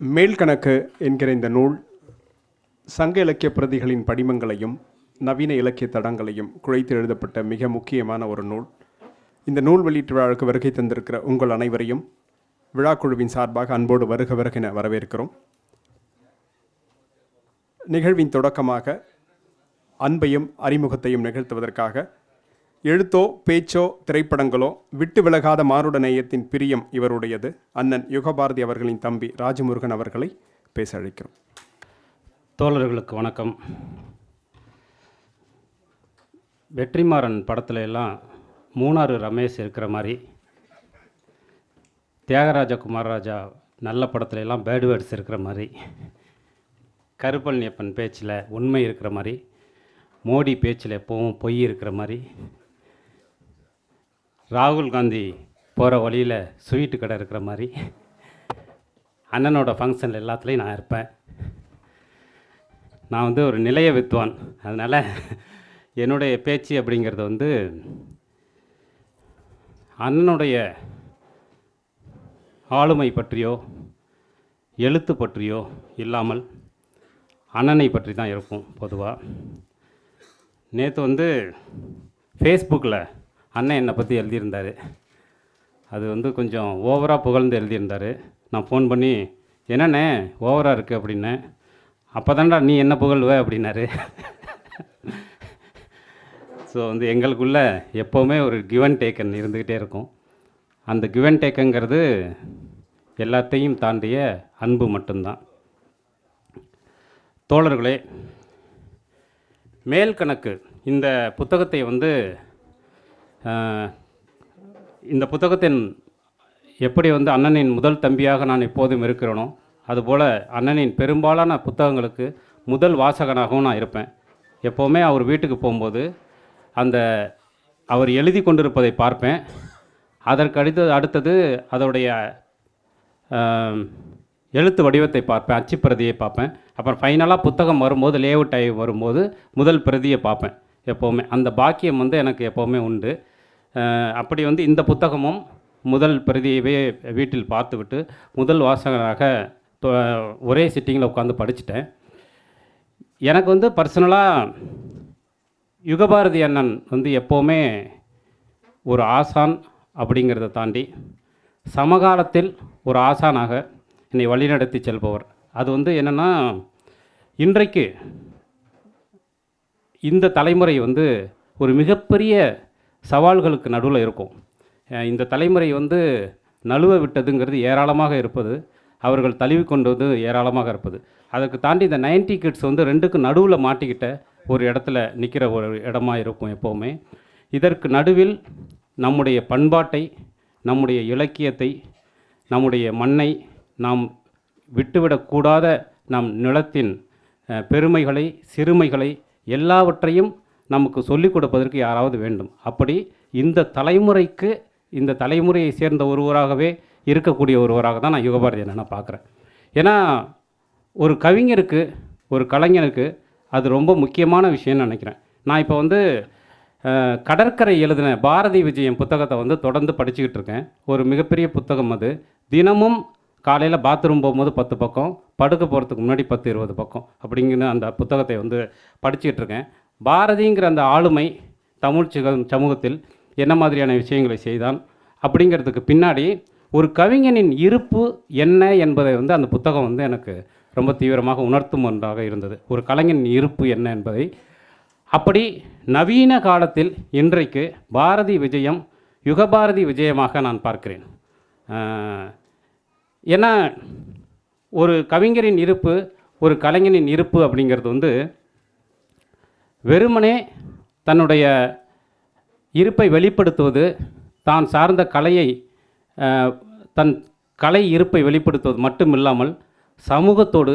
மேல்கணக்கு என்கிற இந்த நூல் சங்க இலக்கிய பிரதிகளின் படிமங்களையும் நவீன இலக்கிய தடங்களையும் குழைத்து எழுதப்பட்ட மிக முக்கியமான ஒரு நூல். இந்த நூல் வெளியீட்டு விழாவுக்கு வருகை தந்திருக்கிற உங்கள் அனைவரையும் விழாக்குழுவின் சார்பாக அன்போடு வருக வருகின வரவேற்கிறோம். நிகழ்வின் தொடக்கமாக அன்பையும் அறிமுகத்தையும் நிகழ்த்துவதற்காக எழுத்தோ பேச்சோ திரைப்படங்களோ விட்டு விலகாத மாருட நேயத்தின் பிரியம் இவருடையது. அண்ணன் யுகபாரதி அவர்களின் தம்பி ராஜமுருகன் அவர்களை பேச அழைக்கிறோம். தோழர்களுக்கு வணக்கம். வெற்றிமாறன் படத்துல எல்லாம் மூணாறு ரமேஷ் இருக்கிற மாதிரி தியாகராஜ குமாரராஜா நல்ல படத்துல எல்லாம் பேட் வேர்ட்ஸ் இருக்கிற மாதிரி கருப்பழனியப்பன் பேச்சில் உண்மை இருக்கிற மாதிரி மோடி பேச்சில் எப்போவும் பொய் இருக்கிற மாதிரி ராகுல் காந்தி போகிற வழியில் ஸ்வீட்டு கடை இருக்கிற மாதிரி. அண்ணனோட ஃபங்க்ஷனில் எல்லாத்துலேயும் நான் இருப்பேன். நான் வந்து ஒரு நிலைய வித்வான். அதனால் என்னுடைய பேச்சு அப்படிங்கிறது வந்து அண்ணனுடைய ஆளுமை பற்றியோ எழுத்து பற்றியோ இல்லாமல் அண்ணனை பற்றி தான் இருக்கும் பொதுவாக நேற்று வந்து ஃபேஸ்புக்கில் அண்ணன் என்னை பற்றி எழுதியிருந்தார். அது வந்து கொஞ்சம் ஓவராக புகழ்ந்து எழுதியிருந்தார். நான் ஃபோன் பண்ணி என்னண்ணே ஓவராக இருக்குது அப்படின்னேன் அப்போ தான்டா நீ என்ன புகழ்வ? அப்படின்னாரு. ஸோ வந்து எங்களுக்குள்ளே எப்போவுமே ஒரு கிவன் டேக்கன் இருந்துக்கிட்டே இருக்கும். அந்த கிவன் டேக்கங்கிறது எல்லாத்தையும் தாண்டிய அன்பு மட்டும்தான். தோழர்களே மேல் கணக்கு. இந்த புத்தகத்தை வந்து இந்த புத்தகத்தின் எப்படி வந்து அண்ணனின் முதல் தம்பியாக நான் எப்போதும் இருக்கிறேனோ அதுபோல் அண்ணனின் பெரும்பாலான புத்தகங்களுக்கு முதல் வாசகனாகவும் நான் இருப்பேன். எப்போவுமே அவர் வீட்டுக்கு போகும்போது அந்த அவர் எழுதி கொண்டிருப்பதை பார்ப்பேன். அதற்கு அடுத்தது அடுத்தது அதோடைய எழுத்து வடிவத்தை பார்ப்பேன் அச்சு பிரதியை பார்ப்பேன். அப்புறம் ஃபைனலாக புத்தகம் வரும்போது லேஅவுட் ஆகி வரும்போது முதல் பிரதியை பார்ப்பேன் எப்போவுமே. அந்த பாக்கியம் வந்து எனக்கு எப்போவுமே உண்டு. அப்படி வந்து இந்த புத்தகமும் முதல் பிரதியவே வீட்டில் பார்த்துவிட்டு முதல் வாசகராக இப்போ ஒரே சிட்டிங்கில் உட்காந்து படிச்சிட்டேன். எனக்கு வந்து பர்சனலாக யுகபாரதி அண்ணன் வந்து எப்போவுமே ஒரு ஆசான் அப்படிங்கிறத தாண்டி சமகாலத்தில் ஒரு ஆசானாக என்னை வழிநடத்தி செல்பவர். அது வந்து என்னென்னா இன்றைக்கு இந்த தலைமுறை வந்து ஒரு மிகப்பெரிய சவால்களுக்கு நடுவில் இருக்கும். இந்த தலைமுறை வந்து நழுவ விட்டதுங்கிறது ஏராளமாக இருப்பது அவர்கள் தழுவி கொண்டது ஏராளமாக இருப்பது. அதுக்கு தாண்டி இந்த 90 கிட்ஸ் வந்து ரெண்டுக்கு நடுவில் மாட்டிக்கிட்ட ஒரு இடத்துல நிற்கிற ஒரு இடமா இருக்கும் எப்போவுமே. இதற்கு நடுவில் நம்முடைய பண்பாட்டை நம்முடைய இலக்கியத்தை நம்முடைய மண்ணை நாம் விட்டுவிடக்கூடாத நம் நிலத்தின் பெருமைகளை சிறுமைகளை எல்லாவற்றையும் நமக்கு சொல்லிக் கொடுப்பதற்கு யாராவது வேண்டும். அப்படி இந்த தலைமுறைக்கு இந்த தலைமுறையை சேர்ந்த ஒருவராகவே இருக்கக்கூடிய ஒருவராக தான் நான் யுகபாரதி நான் பார்க்குறேன். ஏன்னா ஒரு கவிஞருக்கு ஒரு கலைஞனுக்கு அது ரொம்ப முக்கியமான விஷயம்னு நினைக்கிறேன். நான் இப்போ வந்து கடற்கரை எழுதின பாரதி விஜயம் புத்தகத்தை வந்து தொடர்ந்து படிச்சுக்கிட்டு இருக்கேன். ஒரு மிகப்பெரிய புத்தகம் அது. தினமும் காலையில் பாத்ரூம் போகும்போது பத்து பக்கம் படுக்க போகிறதுக்கு முன்னாடி பத்து இருபது பக்கம் அப்படிங்கிற அந்த புத்தகத்தை வந்து படிச்சுக்கிட்டு இருக்கேன். பாரதிங்கிற அந்த ஆளுமை தமிழ் சமூகத்தில் என்ன மாதிரியான விஷயங்களை செய்தான் அப்படிங்கிறதுக்கு பின்னாடி ஒரு கவிஞனின் இருப்பு என்ன என்பதை வந்து அந்த புத்தகம் வந்து எனக்கு ரொம்ப தீவிரமாக உணர்த்தும் ஒன்றாக இருந்தது. ஒரு கலைஞனின் இருப்பு என்ன என்பதை. அப்படி நவீன காலத்தில் இன்றைக்கு பாரதி விஜயம் யுகபாரதி விஜயமாக நான் பார்க்கிறேன். ஏன்னா ஒரு கவிஞரின் இருப்பு ஒரு கலைஞனின் இருப்பு அப்படிங்கிறது வந்து வெறுமனே தன்னுடைய இருப்பை வெளிப்படுத்துவது தான் சார்ந்த கலையை தன் கலை இருப்பை வெளிப்படுத்துவது மட்டும் இல்லாமல் சமூகத்தோடு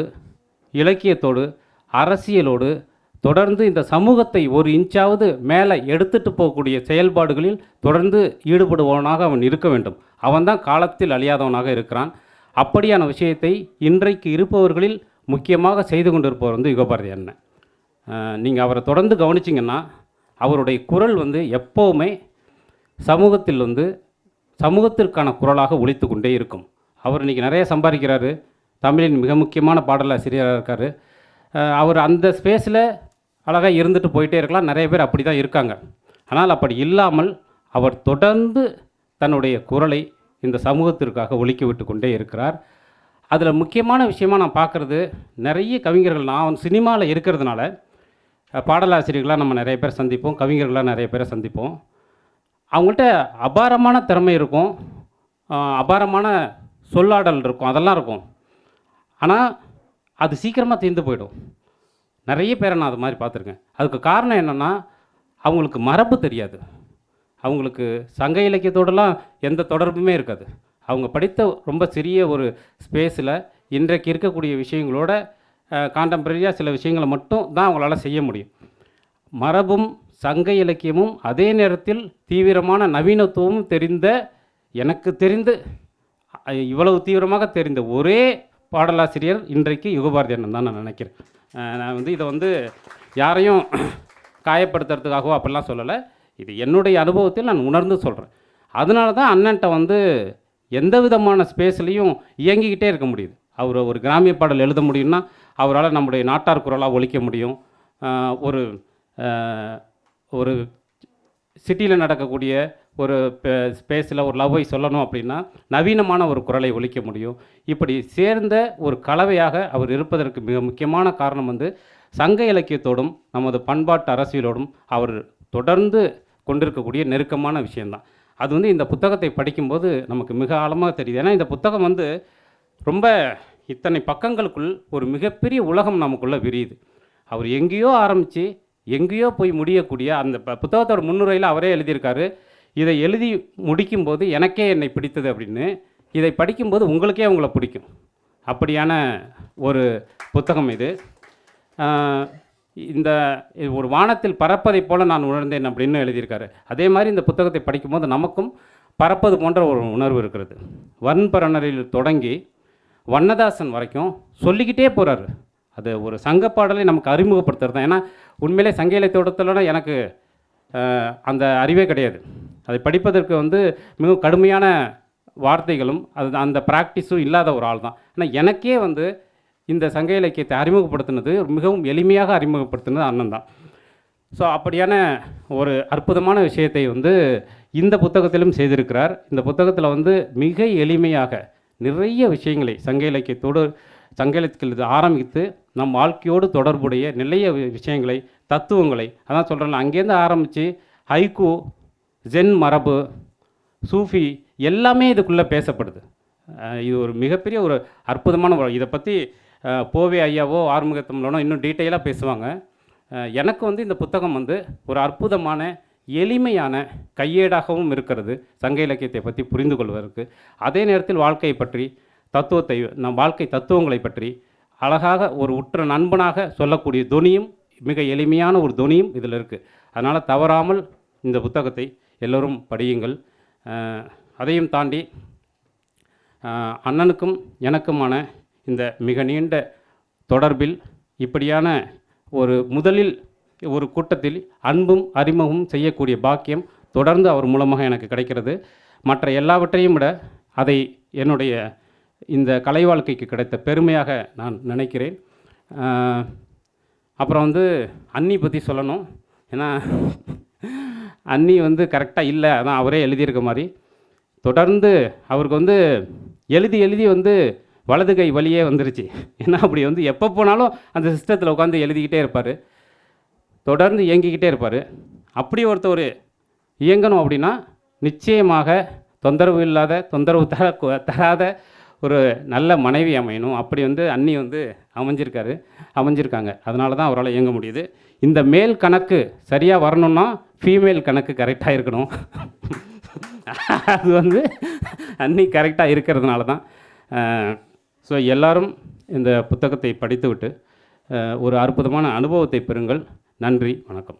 இலக்கியத்தோடு அரசியலோடு தொடர்ந்து இந்த சமூகத்தை ஒரு இன்ச்சாவது மேலே எடுத்துகிட்டு போகக்கூடிய செயல்பாடுகளில் தொடர்ந்து ஈடுபடுபவனாக அவன் இருக்க வேண்டும். அவன்தான் காலத்தில் அழியாதவனாக இருக்கிறான். அப்படியான விஷயத்தை இன்றைக்கு இருப்பவர்களில் முக்கியமாக செய்து கொண்டிருப்பவர் வந்து யுகபாரதி அண்ணன். நீங்கள் அவரை தொடர்ந்து கவனிச்சிங்கன்னா அவருடைய குரல் வந்து எப்போவுமே சமூகத்தில் வந்து சமூகத்திற்கான குரலாக ஒழித்து கொண்டே இருக்கும். அவர் இன்றைக்கி நிறைய சம்பாதிக்கிறாரு. தமிழின் மிக முக்கியமான பாடலாசிரியராக இருக்கார். அவர் அந்த ஸ்பேஸில் அழகாக இருந்துட்டு போயிட்டே இருக்கலாம். நிறைய பேர் அப்படி தான் இருக்காங்க. ஆனால் அப்படி இல்லாமல் அவர் தொடர்ந்து தன்னுடைய குரலை இந்த சமூகத்திற்காக ஒழிக்க விட்டு கொண்டே இருக்கிறார். அதில் முக்கியமான விஷயமா நான் பார்க்குறது நிறைய கவிஞர்கள் நான் சினிமாவில் இருக்கிறதுனால பாடலாசிரியர்களாக நம்ம நிறைய பேர் சந்திப்போம் கவிஞர்களாக நிறைய பேரை சந்திப்போம். அவங்கள்ட்ட அபாரமான திறமை இருக்கும். அபாரமான சொல்லாடல் இருக்கும். அதெல்லாம் இருக்கும். ஆனால் அது சீக்கிரமாக தீர்ந்து போயிடும். நிறைய பேரை நான் அது மாதிரி பார்த்துருக்கேன். அதுக்கு காரணம் என்னென்னா அவங்களுக்கு மரபு தெரியாது. அவங்களுக்கு சங்க இலக்கியத்தோடலாம் எந்த தொடர்புமே இருக்காது. அவங்க படித்த ரொம்ப சிறிய ஒரு ஸ்பேஸில் இன்றைக்கு இருக்கக்கூடிய விஷயங்களோட காண்டம்பரரியாக சில விஷயங்களை மட்டும் தான் அவங்களால செய்ய முடியும். மரபும் சங்க இலக்கியமும் அதே நேரத்தில் தீவிரமான நவீனத்துவமும் தெரிந்த எனக்கு தெரிந்து இவ்வளவு தீவிரமாக தெரிந்த ஒரே பாடலாசிரியர் இன்றைக்கு யுகபாரதி அண்ணன் தான் நான் நினைக்கிறேன். நான் வந்து இதை வந்து யாரையும் காயப்படுத்துறதுக்காகவோ அப்படிலாம் சொல்லலை. இது என்னுடைய அனுபவத்தில் நான் உணர்ந்து சொல்கிறேன் அதனால தான் அண்ணன்ட்ட வந்து எந்த விதமான ஸ்பேஸ்லேயும் இயங்கிக்கிட்டே இருக்க முடியுது. அவர் ஒரு கிராமிய பாடல் எழுத முடியும்னா அவரால் நம்முடைய நாட்டார் குரலாக ஒழிக்க முடியும். ஒரு ஒரு சிட்டியில் நடக்கக்கூடிய ஒரு ஸ்பேஸில் ஒரு லவ்வை சொல்லணும் அப்படின்னா நவீனமான ஒரு குரலை ஒழிக்க முடியும். இப்படி சேர்ந்த ஒரு கலவையாக அவர் இருப்பதற்கு மிக முக்கியமான காரணம் வந்து சங்க இலக்கியத்தோடும் நமது பண்பாட்டு அரசியலோடும் அவர் தொடர்ந்து கொண்டிருக்கக்கூடிய நெருக்கமான விஷயம்தான். அது வந்து இந்த புத்தகத்தை படிக்கும்போது நமக்கு மிக ஆழமாக தெரியுது. ஏன்னா இந்த புத்தகம் வந்து ரொம்ப இத்தனை பக்கங்களுக்குள் ஒரு மிகப்பெரிய உலகம் நமக்குள்ளே விரியுது. அவர் எங்கேயோ ஆரம்பித்து எங்கேயோ போய் முடியக்கூடிய அந்த புத்தகத்தோட முன்னுரையில் அவரே எழுதியிருக்காரு. இதை எழுதி முடிக்கும்போது எனக்கே என்னை பிடித்தது அப்படின்னு. இதை படிக்கும்போது உங்களுக்கே உங்களை பிடிக்கும். அப்படியான ஒரு புத்தகம் இது. இந்த இது ஒரு வானத்தில் பறப்பதைப் போல நான் உணர்ந்தேன் அப்படின்னு எழுதியிருக்காரு. அதே மாதிரி இந்த புத்தகத்தை படிக்கும்போது நமக்கும் பறப்பது போன்ற ஒரு உணர்வு இருக்கிறது. வன்பரணரில் தொடங்கி வண்ணதாசன் வரைக்கும் சொல்லிக்கிட்டே போகிறாரு அது ஒரு சங்க பாடலை நமக்கு அறிமுகப்படுத்துறது தான். ஏன்னா உண்மையிலே சங்க இலக்கியத்தோடத்துலனா எனக்கு அந்த அறிவே கிடையாது. அதை படிப்பதற்கு வந்து மிகவும் கடுமையான வார்த்தைகளும் அது அந்த ப்ராக்டிஸும் இல்லாத ஒரு ஆள் தான். ஆனால் எனக்கே வந்து இந்த சங்க இலக்கியத்தை அறிமுகப்படுத்தினது மிகவும் எளிமையாக அறிமுகப்படுத்தினது அண்ணன் தான். ஸோ அப்படியான ஒரு அற்புதமான விஷயத்தை வந்து இந்த புத்தகத்திலும் செய்திருக்கிறார். இந்த புத்தகத்தில் வந்து மிக எளிமையாக நிறைய விஷயங்களை சங்க இலக்கியத்தோடு சங்க இலக்கியத்தில் ஆரம்பித்து நம் வாழ்க்கையோடு தொடர்புடைய நிறைய விஷயங்களை தத்துவங்களை அதான் சொல்கிறேன் அங்கேருந்து ஆரம்பித்து ஹைகோ ஜென் மரபு சூஃபி எல்லாமே இதுக்குள்ளே பேசப்படுது. இது ஒரு மிகப்பெரிய ஒரு அற்புதமான ஒரு இதை பற்றி போவே ஐயாவோ ஆறுமுகத்தமிழனோ இன்னும் டீட்டெயிலாக பேசுவாங்க. எனக்கு வந்து இந்த புத்தகம் வந்து ஒரு அற்புதமான எளிமையான கையேடாகவும் இருக்கிறது சங்க இலக்கியத்தை பற்றி புரிந்து கொள்வதற்கு. அதே நேரத்தில் வாழ்க்கையை பற்றி தத்துவத்தை நம் வாழ்க்கை தத்துவங்களை பற்றி அழகாக ஒரு உற்ற நண்பனாக சொல்லக்கூடிய துணியும் மிக எளிமையான ஒரு துணியும் இதில் இருக்குது அதனால் தவறாமல் இந்த புத்தகத்தை எல்லோரும் படியுங்கள். அதையும் தாண்டி அண்ணனுக்கும் எனக்குமான இந்த மிக நீண்ட தொடர்பில் இப்படியான ஒரு முதலில் ஒரு கூட்டத்தில் அன்பும் அறிமுகமும் செய்யக்கூடிய பாக்கியம் தொடர்ந்து அவர் மூலமாக எனக்கு கிடைக்கிறது. மற்ற எல்லாவற்றையும் விட அதை என்னுடைய இந்த கலை வாழ்க்கைக்கு கிடைத்த பெருமையாக நான் நினைக்கிறேன். அப்புறம் வந்து அன்னி பற்றி சொல்லணும். ஏன்னா அன்னி வந்து கரெக்டாக இல்லை அதான் அவரே எழுதியிருக்க மாதிரி. தொடர்ந்து அவருக்கு வந்து எழுதி எழுதி வந்து வலது கை வழியே வந்துருச்சு. ஏன்னா அப்படி வந்து எப்போ போனாலும் அந்த சிஸ்டத்தில் உட்காந்து எழுதிக்கிட்டே இருப்பார். தொடர்ந்து இயங்கிக்கிட்டே இருப்பார். அப்படி ஒருத்தர் இயங்கணும் அப்படின்னா நிச்சயமாக தொந்தரவு இல்லாத தொந்தரவு தர தராத ஒரு நல்ல மனைவி அமையணும். அப்படி வந்து அண்ணி வந்து அமைஞ்சிருக்காரு அமைஞ்சிருக்காங்க. அதனால தான் அவரால் இயங்க முடியுது. இந்த மேல் கணக்கு சரியாக வரணும்னா ஃபீமேல் கணக்கு கரெக்டாக இருக்கணும். அது வந்து அன்னி கரெக்டாக இருக்கிறதுனால தான். ஸோ எல்லாரும் இந்த புத்தகத்தை படித்துவிட்டு ஒரு அற்புதமான அனுபவத்தை பெறுங்கள். நன்றி வணக்கம்.